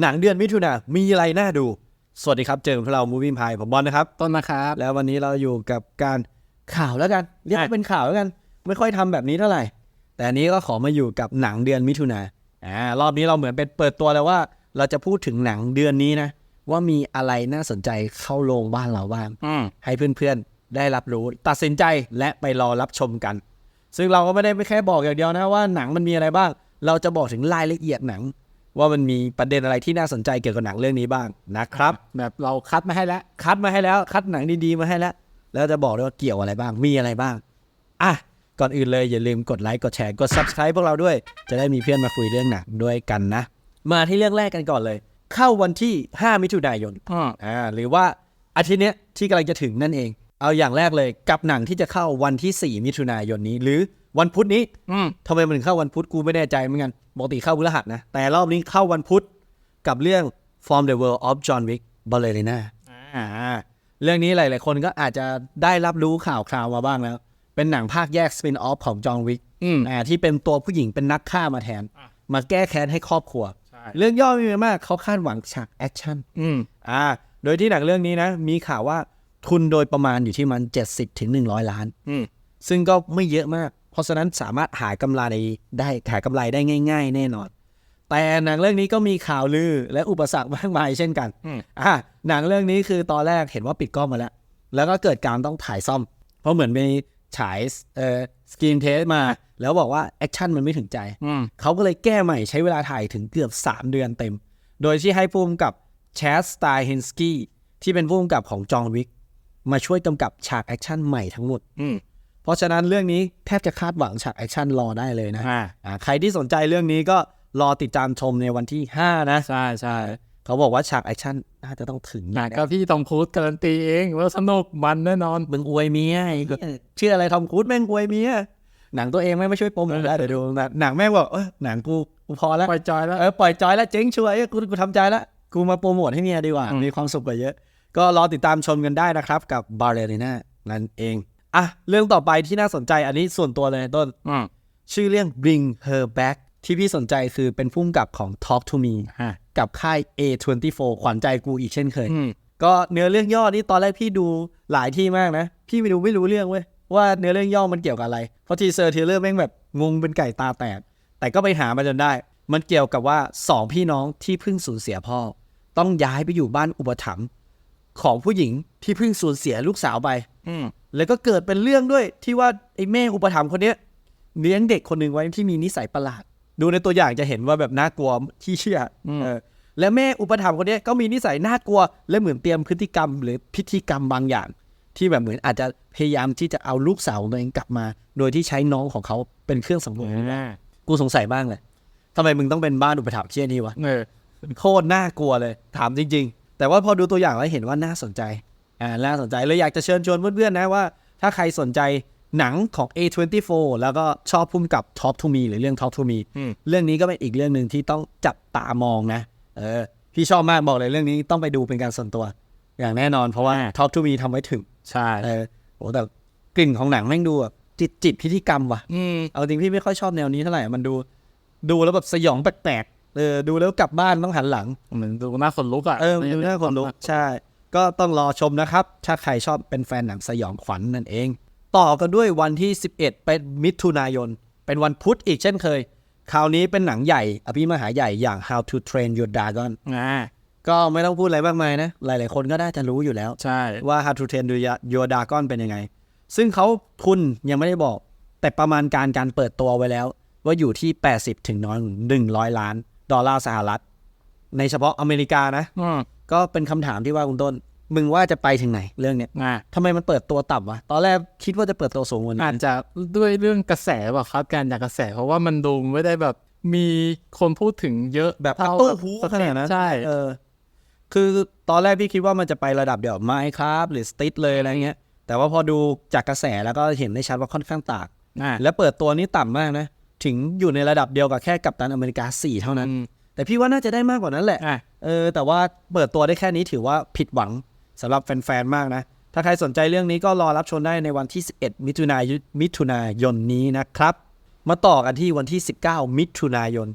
หนังเดือนมิถุนามีอะไรน่าดู สวัสดีครับ เจอกับพวกเรา มูฟี่พายผมบอลนะครับ ต้นนะครับ แล้ววันนี้เราอยู่กับการข่าวแล้วกัน เรียกว่าเป็นข่าวแล้วกัน ไม่ค่อยทำแบบนี้เท่าไหร่ แต่อันนี้ก็ขอมาอยู่กับหนังเดือนมิถุนาอ่ารอบนี้เราเหมือนเป็นเปิดตัวแล้วว่า เราจะพูดถึงหนังเดือนนี้นะ ว่ามีอะไรน่าสนใจเข้าโรงบ้านเราบ้างอืมให้เพื่อนๆได้รับรู้ ตัดสินใจและไปรอรับชมกัน ซึ่งเราก็ไม่ได้ไม่แค่บอกอย่างเดียวนะว่าหนังมันมีอะไรบ้าง เราจะบอกถึงรายละเอียดหนัง ว่ามันมีประเด็นอะไรที่น่าสนใจเกี่ยวกับหนังเรื่องนี้บ้างนะครับ แบบเราคัดมาให้แล้วคัดมาให้แล้ว คัดหนังดีๆมาให้แล้ว แล้วจะบอกด้วยว่าเกี่ยวอะไรบ้างมีอะไรบ้างอะก่อนอื่นเลยอย่าลืมกดไลค์กดแชร์กด subscribe พวกเราด้วย จะได้มีเพื่อนมาคุยเรื่องหนังด้วยกันนะ มาที่เรื่องแรกกันก่อนเลย เข้าวันที่ 5 มิถุนายนอืมอ่าหรือว่าอาทิตย์เนี้ยที่กำลังจะถึงนั่นเอง เอาอย่างแรกเลยกับหนังที่จะเข้าวันที่ 4 มิถุนายนนี้หรือ วันพุธนี้อืมทำไมมันถึงเข้าวันพุธกูไม่แน่ใจเหมือนกันปกติเข้าพฤหัสนะ แต่รอบนี้เข้าวันพุธกับเรื่อง From the World of John Wick Ballerina อ่าเรื่องนี้หลาย ๆ คนก็อาจจะได้รับรู้ข่าวคราวมาบ้างแล้ว เป็นหนังภาคแยกสปินออฟของจอห์นวิกอืม อ่าที่เป็นตัวผู้หญิงเป็นนักฆ่ามาแทน อะ มาแก้แค้นให้ครอบครัว ใช่เรื่องย่อไม่มีมากเขาคาดหวังฉากแอคชั่น อืม อ่า โดยที่หนังเรื่องนี้นะ มีข่าวว่าทุนโดยประมาณอยู่ที่มัน 70ถึง100 ล้าน อืม ซึ่งก็ไม่เยอะมาก เพราะฉะนั้นสามารถหากำไรได้หากำไรได้ง่าย ๆ แน่นอน แต่หนังเรื่องนี้ก็มีข่าวลือและอุปสรรคมากมายเช่นกันอืมอะหนังเรื่องนี้คือตอนแรกเห็นว่าปิดกล้องมาแล้ว แล้วก็เกิดการต้องถ่ายซ่อม เพราะเหมือนมีฉายเอ่อสกรีนเทสมา แล้วบอกว่าแอคชั่นมันไม่ถึงใจอืมเขาก็เลยแก้ใหม่ใช้เวลาถ่ายถึงเกือบ 3 เดือนเต็ม โดยที่ให้ผู้กำกับแชสสไตล์เฮนสกี้ที่เป็นผู้กำกับของจอห์นวิกมาช่วยกำกับฉากแอคชั่นใหม่ทั้งหมดอืม เพราะฉะนั้นเรื่องนี้แทบจะคาดหวังฉากแอคชั่นรอได้เลยนะอ่าอ่าใครที่สนใจเรื่องนี้ก็รอติดตามชมในวันที่ 5 นะ ใช่ใช่เขาบอกว่าฉากแอคชั่นน่าจะต้องถึงหนังก็พี่ตอมครูซการันตีเองว่าสนุกมันแน่นอนมึงอวยเมียไอ้เหี้ยเชื่ออะไรทอมครูซแม่งอวยเมียหนังตัวเองไม่งไม่ช่วยโปรโมทได้เดี๋ยวดูนะหนังแม่งบอกเออหนังกูกูพอแล้วปล่อยจอยแล้วเออปล่อยจอยแล้วเจ๊งช่วยกูกูทำใจแล้วกูมาโปรโมทให้เมียดีกว่าอืมมีความสุขกว่าเยอะ ก็รอติดตามชมกันได้นะครับกับบาร์เรลิน่านั่นเอง อะเรื่องต่อไปที่น่าสนใจอันนี้ส่วนตัวเลยต้นอืมชื่อเรื่อง Bring Her Back ที่พี่สนใจคือเป็นพุ่มกับของ Talk to Me ฮะกับค่าย A24 ขวัญใจกูอีกเช่นเคยอืมก็เนื้อเรื่องย่อนี่ตอนแรกพี่ดูหลายที่มากนะ พี่ไม่ดูไม่รู้เรื่องเว้ยว่าเนื้อเรื่องย่อมันเกี่ยวกับอะไร เพราะทีเซอร์ทีเลอร์แม่งแบบงงเป็นไก่ตาแตก แต่ก็ไปหามาจนได้ มันเกี่ยวกับว่าสองพี่น้องที่เพิ่งสูญเสียพ่อ ต้องย้ายไปอยู่บ้านอุปถัมภ์ ของผู้หญิงที่เพิ่งสูญเสียลูกสาวไป อืมแล้วก็เกิดเป็นเรื่องด้วยที่ว่าไอ้แม่อุปถัมภ์คนเนี้ยเลี้ยงเด็กคนหนึ่งไว้ที่มีนิสัยประหลาด ดูในตัวอย่างจะเห็นว่าแบบน่ากลัวที่เชื่ออมเออและแม่อุปถัมภ์คนเนี้ยก็มีนิสัยน่ากลัว และเหมือนเตรียมพฤติกรรม หรือพิธีกรรมบางอย่าง ที่แบบเหมือนอาจจะพยายามที่จะเอาลูกสาวของตัวเองกลับมา โดยที่ใช้น้องของเขาเป็นเครื่องสำรวจอ่ากูสงสัยบ้างเลยทำไมมึงต้องเป็นบ้านอุปถัมภ์เชี่ยนี้วะเออโคตรน่ากลัวเลย ถามจริง ๆ แต่ว่าพอดูตัวอย่างแล้วเห็นว่าน่าสนใจอ่าน่าสนใจเลยอยากจะเชิญชวนเพื่อนๆนะว่า ถ้าใครสนใจหนังของ A24 แล้วก็ชอบพุ่มกับ Talk to Me หรือเรื่อง Talk to Me อืมเรื่องนี้ก็เป็นอีกเรื่องหนึ่งที่ต้องจับตามองนะ เออ พี่ชอบมากบอกเลยเรื่องนี้ต้องไปดูเป็นการส่วนตัว อย่างแน่นอนเพราะว่าอ่า Talk to Me ทำไว้ถึง ใช่เออโหแต่กลิ่นของหนังแม่งดูแบบจิตจิตพิธีกรรมว่ะอืมเอาจริงพี่ไม่ค่อยชอบแนวนี้เท่าไหร่ มันดู ดูแล้วแบบสยองแปลกๆ เออดูแล้วกลับบ้านต้องหันหลัง เหมือนดูน่าขนลุกอะเออมันดูน่าขนลุกใช่ ก็ต้องรอชมนะครับ ถ้าใครชอบเป็นแฟนหนังสยองขวัญนั่นเอง ต่อกันด้วยวันที่ 11 เป็นมิถุนายน เป็นวันพุธอีกเช่นเคย คราวนี้เป็นหนังใหญ่ อภิมหาใหญ่อย่าง How to Train Your Dragon อ่าก็ไม่ต้องพูดอะไรมากมายนะ หลาย ๆ คนก็น่าจะรู้อยู่แล้ว ใช่ว่า How to Train Your Dragon เป็นยังไง ซึ่งเขาทุนยังไม่ได้บอก แต่ประมาณการการเปิดตัวไว้แล้ว ว่าอยู่ที่ 80ถึงน้อย100 ล้าน ดอลลาร์สหรัฐ ในเฉพาะอเมริกานะอืมก็เป็นคำถามที่ว่าคุณต้น มึงว่าจะไปถึงไหนเรื่องเนี้ยอ่าทำไมมันเปิดตัวต่ำวะตอนแรกคิดว่าจะเปิดตัวสูงกว่านี้อาจจะด้วยเรื่องกระแสเปล่าครับ การจากกระแสเพราะว่ามันดูไม่ได้แบบมีคนพูดถึงเยอะแบบเท่าตู้กับหูสขเต็นาปดนั้นใช่เออ คือตอนแรกพี่คิดว่ามันจะไประดับเดียวไมครับ หรือสติทเลยอะไรเงี้ย แต่ว่าพอดูจากกระแสแล้วก็เห็นได้ชัดว่าค่อนข้างต่างอ่าและเปิดตัวนี้ต่ำมากนะ ถึงอยู่ในระดับเดียวกับแค่กัปตันอเมริกา 4 เท่านั้นอืมแต่พี่ว่าน่าจะได้มากกว่านั้นแหละอ่าเออแต่ว่าเปิดตัวได้แค่นี้ถือว่าผิดหวังสำหรับแฟนๆมากนะ ถ้าใครสนใจเรื่องนี้ก็รอรับชมได้ในวันที่ 11 มิถุนายนมิถุนายนนี้นะครับ มาต่อกันที่วันที่ 19 มิถุนายน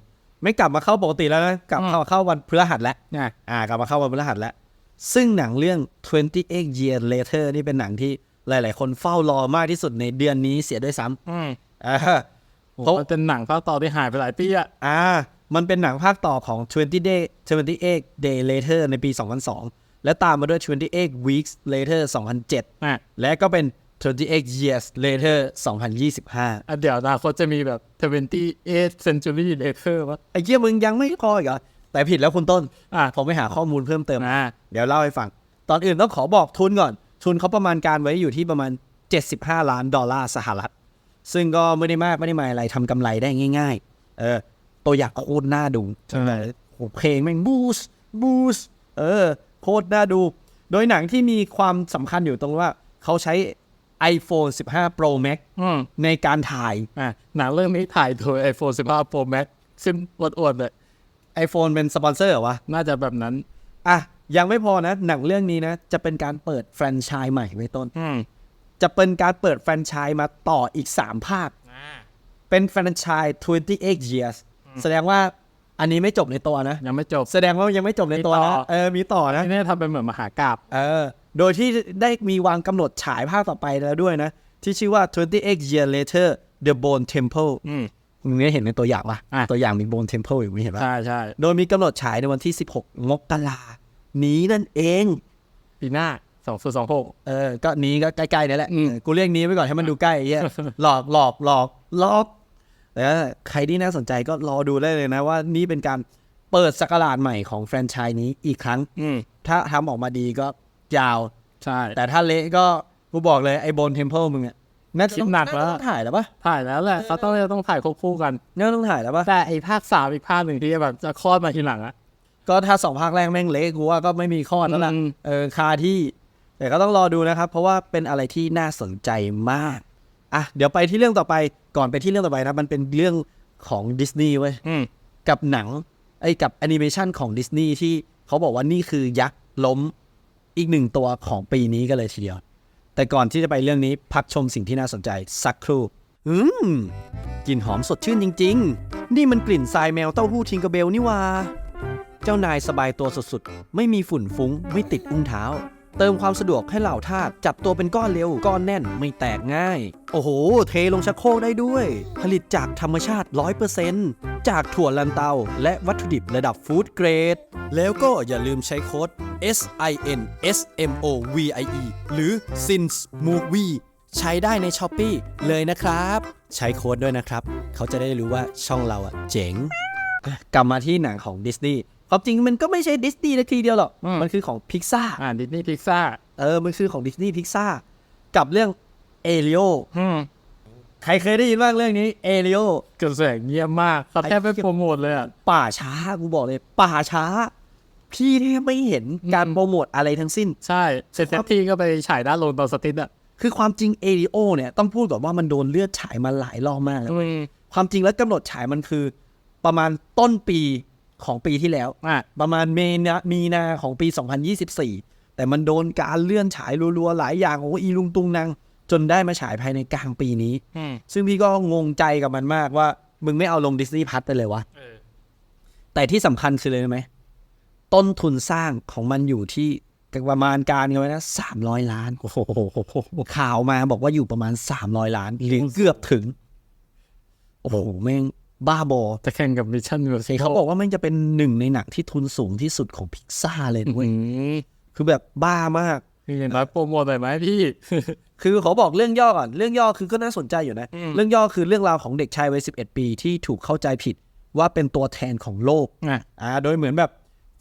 ไม่กลับมาเข้าปกติแล้วนะกลับอืมเข้าเข้าวันพฤหัสแล้วอะอ่ากลับมาเข้าวันพฤหัสแล้วซึ่งหนังเรื่อง 28 Years Later นี่เป็นหนังที่หลาย ๆ คนเฝ้ารอมากที่สุดในเดือนนี้เสียด้วยซ้อืมำอ่าผม เพราะมันเป็นหนังภาคต่อที่หายไปหลายปีอะอ่า มันเป็นหนังภาคต่อของ 20 Day 28 Day Later ในปี 2002 และตามมาด้วย 28 Weeks Later 2007อะและก็เป็น 28 Years Later 2025อะเดี๋ยวอนาคตจะมีแบบ 28 century later วะไอ้เหี้ยมึงยังไม่พออีกเหรอ แต่ผิดแล้วคุณต้น อะผมไปหาข้อมูลเพิ่มเติมอะเดี๋ยวเล่าให้ฟัง ตอนอื่นต้องขอบอกทุนก่อน ทุนเขาประมาณการไว้อยู่ที่ประมาณ 75 ล้านดอลลาร์สหรัฐ ซึ่งก็ไม่ได้มากไม่ได้มายอะไรทำกำไรได้ง่าย ๆ เออ ตัวอย่างโคตรน่าดูใช่ไหมโหเพลงแม่งบูสบูสเออ โคตรน่าดู โดยหนังที่มีความสำคัญอยู่ตรงว่า เขาใช้ iPhone 15 Pro Max อืมในการถ่ายอะหนังเรื่องนี้ถ่ายโดย iPhone 15 Pro Max ซึ่งอวดๆเลย iPhone เป็นสปอนเซอร์เหรอวะ น่าจะแบบนั้น อะ ยังไม่พอนะ หนังเรื่องนี้นะ จะเป็นการเปิดแฟรนไชส์ใหม่ไว้ต้นอืม จะเป็นการเปิดแฟรนไชส์มาต่ออีก 3 ภาค เป็นแฟรนไชส์28 years แสดงว่าอันนี้ไม่จบในตัวนะ ยังไม่จบ แสดงว่ายังไม่จบในตัวมีต่นะอเออมีต่อนะที่นี่ทำเป็นเหมือนมหากราบเออ โดยที่ได้มีวางกำหนดฉายภาคต่อไปแล้วด้วยนะ ที่ชื่อว่า 28 year later the bone temple อืมมึงได้เห็นในตัวอย่างปะอะตัวอย่างมี bone temple อยู่ไม่เห็นปะใช่ใช่โดยมีกำหนดฉายในวันที่ 16มกรานี้นั่นเอง ปีหน้า สองสองหกเออ ก็นี้ก็ใกล้ๆนี่แหละอืมเออกูเรียกนี้ไว้ก่อนให้มันดูใกล้ไอ้เหี้ยหลอกหลอกหลอกหลอกแต่ว่าใครที่น่าสนใจก็รอดูได้เลยนะว่านี่เป็นการเปิดสกราชใหม่ของแฟรนไชส์นี้อีกครั้งอืมถ้าทำออกมาดีก็ยาว ใช่ แต่ถ้าเละก็กูบอกเลยไอ้บนเทมเพลมึงอะน่าจะต้องคิดหนักแล้วาจะต้องถ่ายแล้วปะถ่ายแล้วแหละเขาต้องต้องถ่ายควบคู่กันน่าจะต้องถ่ายแล้วปะแต่ไอ้ภาคสามอีกภาคหนึ่งที่แบบจะคลอดมาทีหลังอะก็ถ้าสองภาคแรกแม่งเละกูว่าก็ไม่มีข้อแล้วล่ะอืมเออคาที่ แต่ก็ต้องรอดูนะครับ เพราะว่าเป็นอะไรที่น่าสนใจมาก อะ เดี๋ยวไปที่เรื่องต่อไปก่อนไปที่เรื่องต่อไปนะ มันเป็นเรื่องของดิสนีย์เว้ยอืมกับหนังไอ้ยกับแอนิเมชันของดิสนีย์ที่เขาบอกว่านี่คือยักษ์ล้มอีกหนึ่งตัวของปีนี้กันเลยทีเดียว แต่ก่อนที่จะไปเรื่องนี้พักชมสิ่งที่น่าสนใจสักครู่อืมกลิ่นหอมสดชื่นจริง ๆ นี่มันกลิ่นทรายแมวเต้าหู้ทิงกระเบลนี่หว่า เจ้านายสบายตัวสุดๆ ไม่มีฝุ่นฟุ้ง ไม่ติดอุ้งเท้า เติมความสะดวกให้เหล่าทาสจับตัวเป็นก้อนเร็ว ก้อนแน่นไม่แตกง่าย โอ้โห เทลงชักโครกได้ด้วย ผลิตจากธรรมชาติ 100%จากถั่วลันเตา และวัตถุดิบระดับฟู้ดเกรด แล้วก็อย่าลืมใช้โค้ด S I N S M O V I E หรือ SINS Movie ใช้ได้ใน s h อ p e e เลยนะครับ ใช้โค้ดด้วยนะครับ เขาจะได้รู้ว่าช่องเราอะเจ๋ง กลับมาที่หนังของดิสนีย์ ความจริงมันก็ไม่ใช่ดิสนีย์นาทีเดียวหรอก อืม มันคือของพิกซ่าอ่าดิสนีย์พิกซ่าเออ มันคือของดิสนีย์พิกซ่ากับเรื่องเอลิโออืมใครเคยได้ยินบ้างเรื่องนี้เอลิโอกระแสเงียบมากเขาแทบไม่โปรโมทเลยอะ ป่าช้ากูบอกเลยป่าช้า พี่แทบไม่เห็นการโปรโมทอะไรทั้งสิ้น ใช่เสร็จทีก็ไปฉายหน้าโรงตอนสติดอะคือความจริงเอลิโอเนี่ยต้องพูดก่อนว่ามันโดนเลือดฉายมาหลายรอบมากแล้ว อืมความจริงแล้วกำหนดฉายมันคือประมาณต้นปี ของปีที่แล้วอะประมาณเมนามีนาของปี 2024 แต่มันโดนการเลื่อนฉายรัวๆ หลายอย่างโอ้อีลุงตุงนางจนได้มาฉายภายในกลางปีนี้อืมซึ่งพี่ก็งงใจกับมันมากว่า มึงไม่เอาลงดิสนีย์พัทไปเลยวะเออแต่ที่สำคัญคือเลยรู้ไหม ต้นทุนสร้างของมันอยู่ที่ประมาณการกันไว้นะสามร้อยล้านโอ้โหข่าวมาบอกว่าอยู่ประมาณสามร้อยล้านหรือเกือบถึง โอ้โหแม่ง บ้าบอจะแข่งกับมิชชั่นอยู่สิเขาบอกว่าแม่งจะเป็นหนึ่งในหนังที่ทุนสูงที่สุดของพิกซ่าเลยนะอืเว้ยมคือแบบบ้ามากคืออย่างน้อยโปรโมทหน่อยไหมพี่ คือเขาบอกเรื่องย่อก่อน เรื่องย่อคือก็น่าสนใจอยู่นะอืมเรื่องย่อคือเรื่องราวของเด็กชายวัย11ปีที่ถูกเข้าใจผิดว่าเป็นตัวแทนของโลกอะอ่า โดยเหมือนแบบ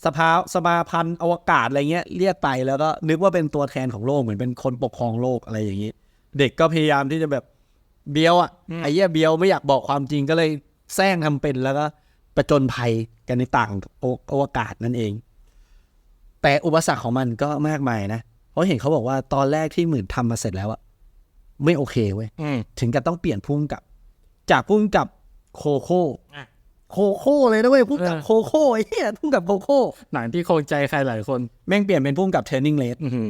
สภาสมาพันธ์อวกาศอะไรเงี้ยเรียกไปแล้วก็นึกว่าเป็นตัวแทนของโลกเหมือนเป็นคนปกครองโลกอะไรอย่างนี้ เด็กก็พยายามที่จะแบบเบียวอะอืมไอ้เหี้ยเบียวไม่อยากบอกความจริงก็เลย แซงทำเป็นแล้วก็ประจนภัยกันในต่างออวกาศนั่นเอง แต่อุปสรรคของมันก็มากมายนะ เพราะเห็นเขาบอกว่าตอนแรกที่หมื่นทำมาเสร็จแล้วอะไม่โอเคเว้ยอืมถึงกับต้องเปลี่ยนพุ่มกับ จากพุ่มกับโคโค่อะโคโค่เลยนะเว้ยพุ่มกับเออโคโค่ไอ้เหี้ยพุ่มกับโคโค่หนังที่คงใจใครหลายคน แม่งเปลี่ยนเป็นพุ่มกับเทรนนิ่งเลสอือหื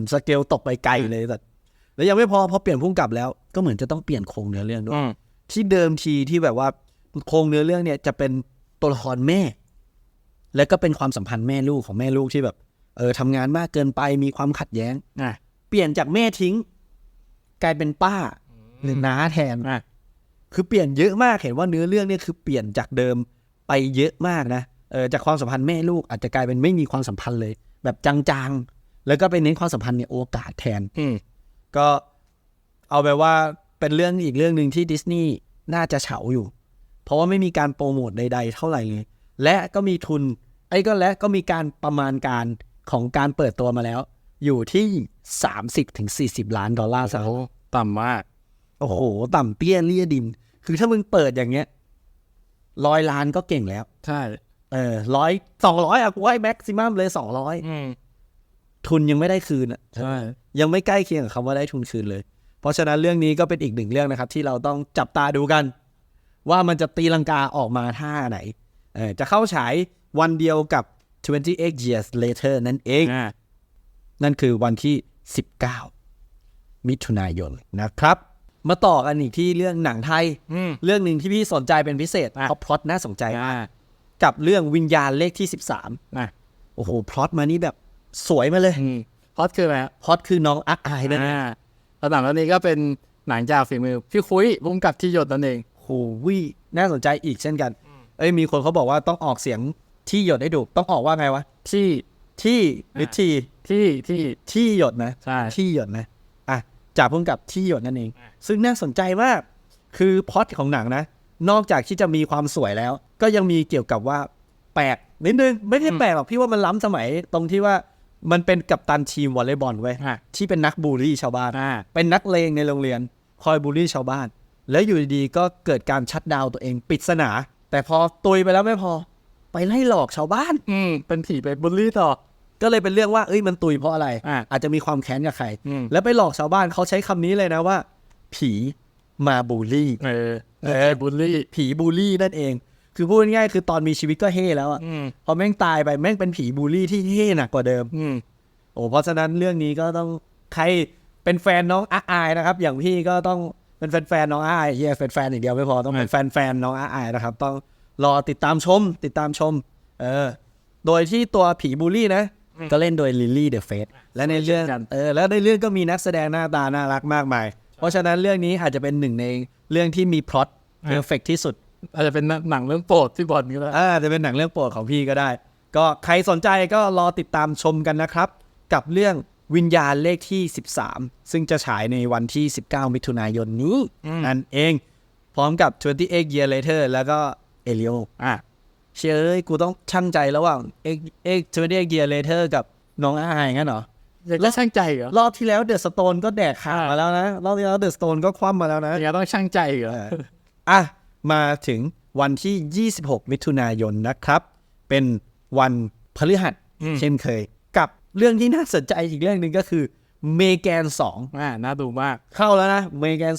อสเกลตกไปไกลเลยแต่แล้วยังไม่พอพอเปลี่ยนพุ่มกับแล้ว ก็เหมือนจะต้องเปลี่ยนโครงเนื้อเรื่องด้วยอืม ที่เดิมทีที่แบบว่าโครงเนื้อเรื่องเนี่ยจะเป็นตัวละครแม่ แล้วก็เป็นความสัมพันธ์แม่ลูกของแม่ลูกที่แบบ เออทำงานมากเกินไปมีความขัดแย้งอะเปลี่ยนจากแม่ทิ้ง กลายเป็นป้าหรือน้าแทนอะคือเปลี่ยนเยอะมากเห็นว่าเนื้อเรื่องเนี่ยคือเปลี่ยนจากเดิมไปเยอะมากนะเออจากความสัมพันธ์แม่ลูกอาจจะกลายเป็นไม่มีความสัมพันธ์เลย แบบจางๆ แล้วก็ไปเน้นความสัมพันธ์ในโอกาสแทนอืมก็เอาไปว่า เป็นเรื่องอีกเรื่องหนึ่งที่ดิสนีย์น่าจะเฉาอยู่ เพราะว่าไม่มีการโปรโมทใด ๆ เท่าไหร่เลย และก็มีทุน ไอ้ก็และก็มีการประมาณการของการเปิดตัวมาแล้ว อยู่ที่ 30-40ถึง40ล้านดอลลาร์สหรัฐโอ้ต่ำมาก โอ้โห ต่ำเตี้ยเลี่ยดิน คือถ้ามึงเปิดอย่างเงี้ยร้อยล้านก็เก่งแล้ว ใช่ เออร้อยสองร้อยอะกูให้แม็กซิมัมเลยสองร้อยอืมทุนยังไม่ได้คืนอะใช่ ยังไม่ใกล้เคียงกับคำว่าได้ทุนคืนเลย เพราะฉะนั้นเรื่องนี้ก็เป็นอีกหนึ่งเรื่องนะครับ ที่เราต้องจับตาดูกัน ว่ามันจะตีลังกาออกมาท่าไหนเออจะเข้าฉายวันเดียวกับ 28 years later นั่นเองอะนั่นคือวันที่ 19 มิถุนายนนะครับ มาต่อกันอีกที่เรื่องหนังไทยอืมเรื่องหนึ่งที่พี่สนใจเป็นพิเศษอะเพราะพล็อตน่าสนใจอะกับเรื่องวิญญาณเลขที่ 13อะโอ้โหพล็อตมานี่แบบสวยมาเลยอืมพอดคืออะไรฮะพล็อตคือน้องอักอายนั่นเองอ่า แล้วหนังเรื่องนี้ก็เป็นหนังจากฝีมือพี่คุยบุ้มกับที่หยดนั่นเองโหวิน่าสนใจอีกเช่นกัน เอ้ยมีคนเขาบอกว่าต้องออกเสียงที่หยดให้ดูต้องออกว่าไงวะที่ที่หรือที่ที่ที่ที่หยดนะใช่ที่หยดนะอะจากพุ่งกับที่หยดนั่นเอง ซึ่งน่าสนใจมากคือพล็อตของหนังนะ นอกจากที่จะมีความสวยแล้ว ก็ยังมีเกี่ยวกับว่าแปลกนิดนึงไม่ได้แปลกหรอกพี่ว่ามันล้ำสมัยตรงที่ว่า มันเป็นกัปตันทีมวอลเลย์บอลเว้ยอะที่เป็นนักบูลลี่ชาวบ้าน อ่า เป็นนักเลงในโรงเรียน คอยบูลลี่ชาวบ้าน แล้วอยู่ดีๆก็เกิดการชัดดาวน์ตัวเองปริศนา แต่พอตุยไปแล้วไม่พอ ไปไล่หลอกชาวบ้าน อืม เป็นผีไปบูลลี่ต่อ ก็เลยเป็นเรื่องว่าเอ้ยมันตุยเพราะอะไร อะอาจจะมีความแค้นกับใคร อืม แล้วไปหลอกชาวบ้านเขาใช้คำนี้เลยนะว่า ผีมาบูลลี่ เออ เออบูลลี่ ผีบูลลี่นั่นเอง คือพูดง่ายๆคือตอนมีชีวิตก็เฮ่แล้วอะอืมพอแม่งตายไปแม่งเป็นผีบูลลี่ที่เฮ่หนักกว่าเดิม อืมโอ้เพราะฉะนั้นเรื่องนี้ก็ต้องใครเป็นแฟนน้องอาอายนะครับ อย่างพี่ก็ต้องเป็นแฟนๆน้องอาอายเฮียแฟนๆอย่างเดียวไม่พอต้องเป็นแฟนๆน้องอาอายนะครับ ต้องรอติดตามชม ติดตามชม เออ โดยที่ตัวผีบูลลี่นะก็เล่นโดยลิลลี่เดอะเฟสและในเรื่องเออแล้วในเรื่องก็มีนักแสดงหน้าตาน่ารักมากมาย เพราะฉะนั้นเรื่องนี้อาจจะเป็นหนึ่งในเรื่องที่มีพล็อตเพอร์เฟกที่สุด อาจจะเป็นหนังเรื่องโปรดที่บอลก็ได้อ่าจะเป็นหนังเรื่องโปรดของพี่ก็ได้ ก็ใครสนใจก็รอติดตามชมกันนะครับ กับเรื่องวิญญาณเลขที่ 13 ซึ่งจะฉายในวันที่ 19 มิถุนายนนี้นั่นเองพร้อมกับ 28 Year Later แล้วก็เอลิโออะเชื่อเอ้ยกูต้องช่างใจระหว่างเอ็กเอ็ก28 Year Later กับน้องอายงั้นเหรอแล้วช่างใจเหรอ รอบที่แล้วเดอะสโตนก็แดกขาดอ่ามมาแล้วนะ รอบที่แล้วเดอะสโตนก็คว่ำมาแล้วนะยังต้องช่างใจเหรอเอออะ มาถึงวันที่ 26 มิถุนายนนะครับ เป็นวันพฤหัสอืมเช่นเคย กับเรื่องที่น่าสนใจอีกเรื่องหนึ่งก็คือเมแกนอ่าน่าดูมาก2เข้าแล้วนะเมแกน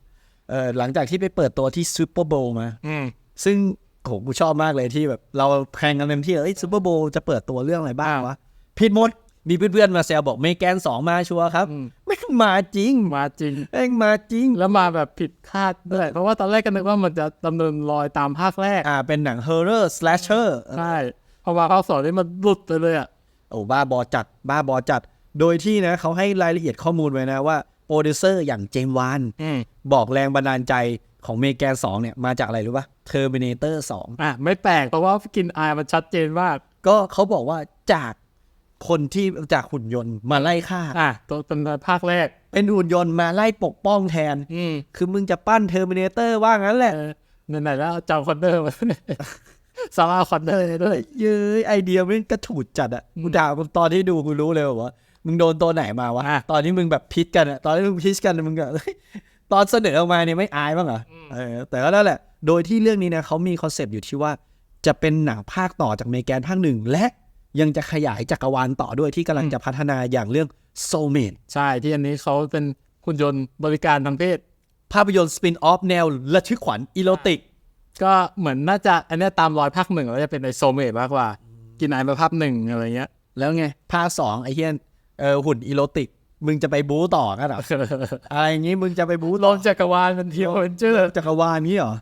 2เออหลังจากที่ไปเปิดตัวที่ซูเปอร์โบว์มาอืมซึ่งโหกูชอบมากเลยที่แบบ เราแพงกันเต็มที่เลยซูเปอร์โบว์จะเปิดตัวเรื่องอะไรบ้างวะผิดหมด มีเพื่อนๆมาแซวบอกเมแกน2มาชัวร์ครับอืมไม่งมาจริงมาจริงแม่งมาจริง แล้วมาแบบผิดคาดด้วยเพราะว่าตอนแรกก็นึกว่ามันจะดำเนินรอยตามภาคแรกอ่าเป็นหนัง horror slasher ใช่พอมาภาคสองนี่มันหลุดไปเลยอะโอ้บ้าบอจัด บ้าบอจัด โดยที่นะเขาให้รายละเอียดข้อมูลไว้นะว่าโปรดิวเซอร์อย่างเจมส์วานอืมบอกแรงบันดาลใจของเมแกน2เนี่ยมาจากอะไรรู้ป่ะ Terminator 2อะไม่แปลกเพราะว่ากินอายมันชัดเจนมากก็เขาบอกว่าจาก คนที่จากหุ่นยนต์มาไล่ฆ่า อะตัวเป็นภาคแรก เป็นหุ่นยนต์มาไล่ปกป้องแทน อืมคือมึงจะปั้น Terminator ว่างั้นแหละเออไหนๆแล้วเอาจำคอนเนอร์มาซาร่าคอนเนอร์ด้วย เย้ยไอเดียมันกระถูดจัดอะกูด่ากูตอนที่ดูกูรู้เลยว่ามึงโดนตัวไหนมาวะ อะ ตอนที่มึงแบบพิชกันอะตอนที่มึงพิชกันมึงก็ ตอนเสนอออกมาเนี่ยไม่อายบ้างเหรอเออแต่ก็นั่นแหละ โดยที่เรื่องนี้นะเขามีคอนเซปต์อยู่ที่ว่า จะเป็นหนังภาคต่อจากเมแกนภาคหนึ่งและ ยังจะขยายจักรวาลต่อด้วยที่กำลังจะพัฒนาอย่างเรื่อง Soulmate ใช่ที่อันนี้เขาเป็นหุ่นยนต์บริการทางเพศ ภาพยนตร์สปินออฟแนวระทึกขวัญอีโรติก ก็เหมือนน่าจะอันเนี้ยตามรอยภาคหนึ่งแล้วจะเป็นในโซเมตมากกว่า กินไอมาภาคหนึ่งอะไรเงี้ย แล้วไง ภาคสองไอ้เฮียนเออหุ่นอีโรติก มึงจะไปบู๊ต่อกันเหรอ อะไรอย่างงี้มึงจะไปบู๊ลต่อมจักรวาลเป็นเทียวเป็นเจอร์จักรวาลนี้เหรอ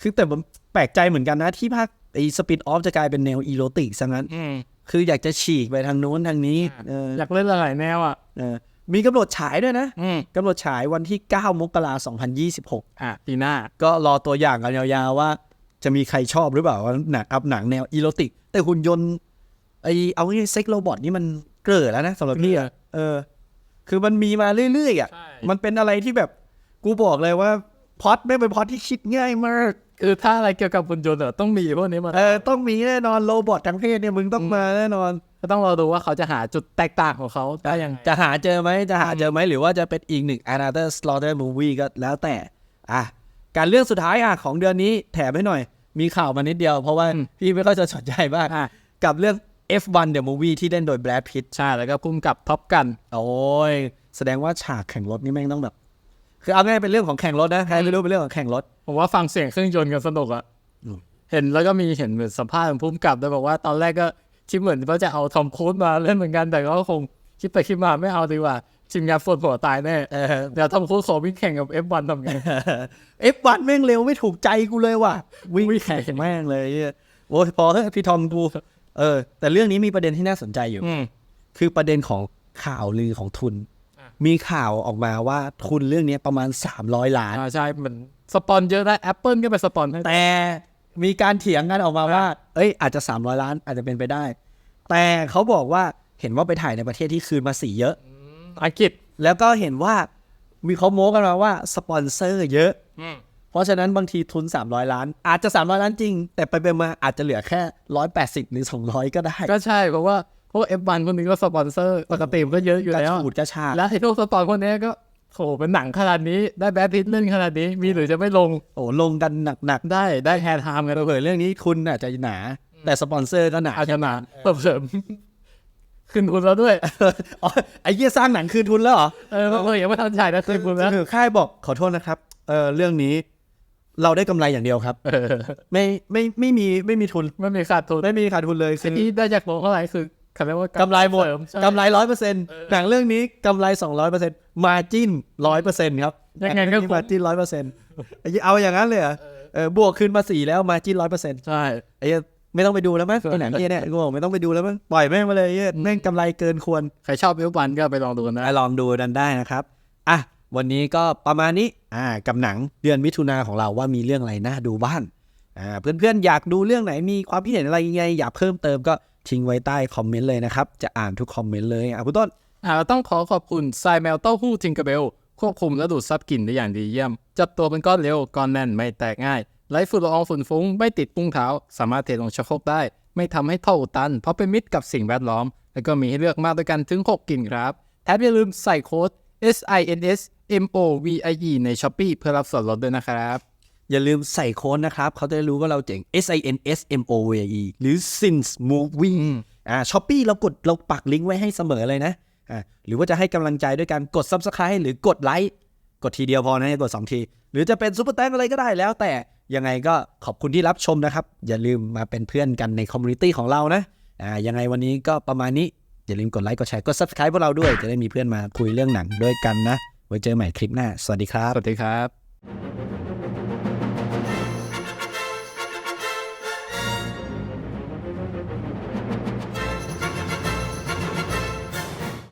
คือแต่มันแปลกใจเหมือนกันนะที่ภาคไอ้สปินออฟจะกลายเป็นแนวอีโรติกซะงั้นอืม คืออยากจะฉีกไปทางนู้นทางนี้เอออยากเล่นหลายแนวอะเออมีกำหนดฉายด้วยนะอืมกำหนดฉายวันที่ 9 มกราคม 2026 อะปีหน้า ก็รอตัวอย่างกันยาวๆว่า จะมีใครชอบหรือเปล่าว่าหนังอัพหนังแนวอีโรติก แต่หุ่นยนต์ไอเอาง่ายๆเซ็กโรบอทนี่มันเกลือแล้วนะสำหรับพี่อะเออ คือมันมีมาเรื่อยๆอะใช่มันเป็นอะไรที่แบบกูบอกเลยว่าพล็อดไม่งเป็นพล็อดที่คิดง่ายมาก คือถ้าอะไรเกี่ยวกับหุ่นยนต์อะต้องมีพวกนี้มาเออต้องมีแน่นอนโรบอททั้งเพศเนี่ยมึงต้องมาแน่นอนก็ต้องรอดูว่าเขาจะหาจุดแตกต่างของเขาได้ยังไงจะหาเจอไหมจะหาเจอไหมหรือว่าจะเป็นอีกหนึ่ง another slaughter movie ก็แล้วแต่อะการเรื่องสุดท้ายอะของเดือนนี้แถมให้หน่อย มีข่าวมานิดเดียวเพราะว่าอืมพี่ไม่ค่อยจะสนใจมากอะกับเรื่อง F1 the movie ที่เล่นโดย Brad Pitt ใช่แล้วก็พุ่มกับท็อปกัน โอ้ย แสดงว่าฉากแข่งรถนี่แม่งต้องแบบ คือเอาง่ายๆเป็นเรื่องของแข่งรถนะใครไม่รู้เป็นเรื่องของแข่งรถ ผมว่าฟังเสียงเครื่องยนต์กันสนุกอะอืมเห็นแล้วก็มีเห็นเหมือนสัมภาษณ์ของพุ่มกับด้วยบอกว่าตอนแรกก็คิดเหมือนว่าจะเอาทอมครูซมาเล่นเหมือนกันแต่ก็คงคิดไปคิดมาไม่เอาดีกว่าทีมงานปวดหัวตายแน่เออเดี๋ยวทอมครูซขอวิ่งแข่งกับ F1 ทำไง F1 แม่งเร็วไม่ถูกใจกูเลยว่ะ วิ่งวิ่งแข่งแม่งเลยเหี้ยโอ้ยพอเถอะพี่ทอมกูเออ แต่เรื่องนี้มีประเด็นที่น่าสนใจอยู่อืมคือประเด็นของข่าวลือของทุนอะ มีข่าวออกมาว่าทุนเรื่องนี้ประมาณ 300 ล้าน อ่าใช่มันสปอนเยอะได้ Apple ก็ไปสปอนให้แต่มีการเถียงกันออกมาว่า เอ้ยอาจจะ 300 ล้านอาจจะเป็นไปได้ แต่เขาบอกว่าเห็นว่าไปถ่ายในประเทศที่คืนภาษีเยอะ อังกฤษแล้วก็เห็นว่ามีเขาโม้กันมาว่าสปอนเซอร์เยอะอืมเพราะฉะนั้นบางทีทุน 300 ล้าน อาจจะ 300 ล้านจริง แต่ไปไปมาอาจจะเหลือแค่ 180 หรือ 200 ก็ได้ ก็ใช่เพราะว่าพ วก F1 คนนี้ก็สปอนเซอร์ปกติมันก็เยอะอยู่กระแล้วฉูดกระชากแล้วไอ้พวกสปอนคนนี้ก็โหเป็นหนังขนาดนี้ได้แบทพิทเล่นขนาดนี้มีหรือจะไม่ลงโอ้ลงกันหนักได้ได้แฮร์ไทม์กันๆเผื่อๆเรื่องนี้ทุนอาจจะหนา แต่สปอนเซอร์ก็หนาอาชนะเพิ่มเสริมขึ้นทุนแล้วด้วยอ๋อไอ้เหี้ยสร้างหนังคืนทุนแล้วเหรอเออเออยังไม่ทันฉายนะขึ้นทุนแล้วคือค่ายบอกขอโทษนะครับเออเรื่องนี้เราได้กำไรอย่างเดียวครับเออไม่ไม่ไม่มีไม่มีทุนไม่มีขาดทุนไม่มีขาดทุนเลยคือที่ได้จากโรงเท่าไหร่คือ เขาเรียกว่ากำไรหมดเสริใช่กำไรร้อยเปอร์เซ็นต์หนังเรื่องนี้กำไรสองร้อยเปอร์เซ็นต์มาจิ้นร้อยเปอร์เซ็นต์ครับยังไงก็คุ้มมาจิ้นร้อยเปอร์เซ็นต์เอาอย่างนั้นเลยเหรอเออบวกคืนภาษีแล้วมาจิ้นร้อยเปอร์เซ็นต์ใช่ไอ้เหี้ยไม่ต้องไปดูแล้วมั้งไอ้หนังเหี้ยเนี่ยกูบอกไม่ต้องไปดูแล้วมั้งปล่อยแม่งมาเลยไอ้เหี้ยแม่งกำไรเกินควรใครชอบเอฟวันก็ไปลองดูกันนะไปลองดูกันได้นะครับอะวันนี้ก็ประมาณนี้อ่ากับหนังเดือนมิถุนาของเราว่ามีเรื่องอะไรน่าดูบ้างอ่าเพื่อนๆอยากดูเรื่องไหนมีความคิดเห็นอะไรยังไง อยากเพิ่มเติมก็ ทิ้งไว้ใต้คอมเมนต์เลยนะครับ จะอ่านทุกคอมเมนต์เลยอะคุณต้นอ่าต้องขอขอบคุณไซแมวเต้าหู้ทิงเกร์เบล ควบคุมและดูดซับกลิ่นได้อย่างดีเยี่ยม จับตัวเป็นก้อนเร็วก้อนแน่นไม่แตกง่ายไร้ฝุ่นละอองฝุ่นฟุ้งไม่ติดปุ้งเท้า สามารถเทลงชักโครกได้ ไม่ทำให้ท่ออุดตัน เพราะเป็นมิตรกับสิ่งแวดล้อม แล้วก็มีให้เลือกมากด้วยกันถึง 6กลิ่นครับแถมอย่าลืมใส่โค้ด S I N S M O V I E ใน s h อ p e e เพื่อรับส่วนลดด้วยนะครับ อย่าลืมใส่โค้ดนะครับ เขาจะได้รู้ว่าเราเจ๋ง S I N S M O V E หรือ Sins Movie อ่าช้อปปี้เรากดเราปักลิงก์ไว้ให้เสมอเลยนะอ่าหรือว่าจะให้กำลังใจด้วยการกด Subscribe หรือกดไลค์กดทีเดียวพอนะอย่ากด 2 ที หรือจะเป็นซุปเปอร์แตงอะไรก็ได้แล้ว แต่ยังไงก็ขอบคุณที่รับชมนะครับ อย่าลืมมาเป็นเพื่อนกันในคอมมูนิตี้ของเรานะอ่ายังไงวันนี้ก็ประมาณนี้ อย่าลืมกดไลค์กดแชร์กด Subscribe พวกเราด้วย จะได้มีเพื่อนมาคุยเรื่องหนังด้วยกันนะไว้เจอใหม่คลิปหน้า สวัสดีครับ สวัสดีครับ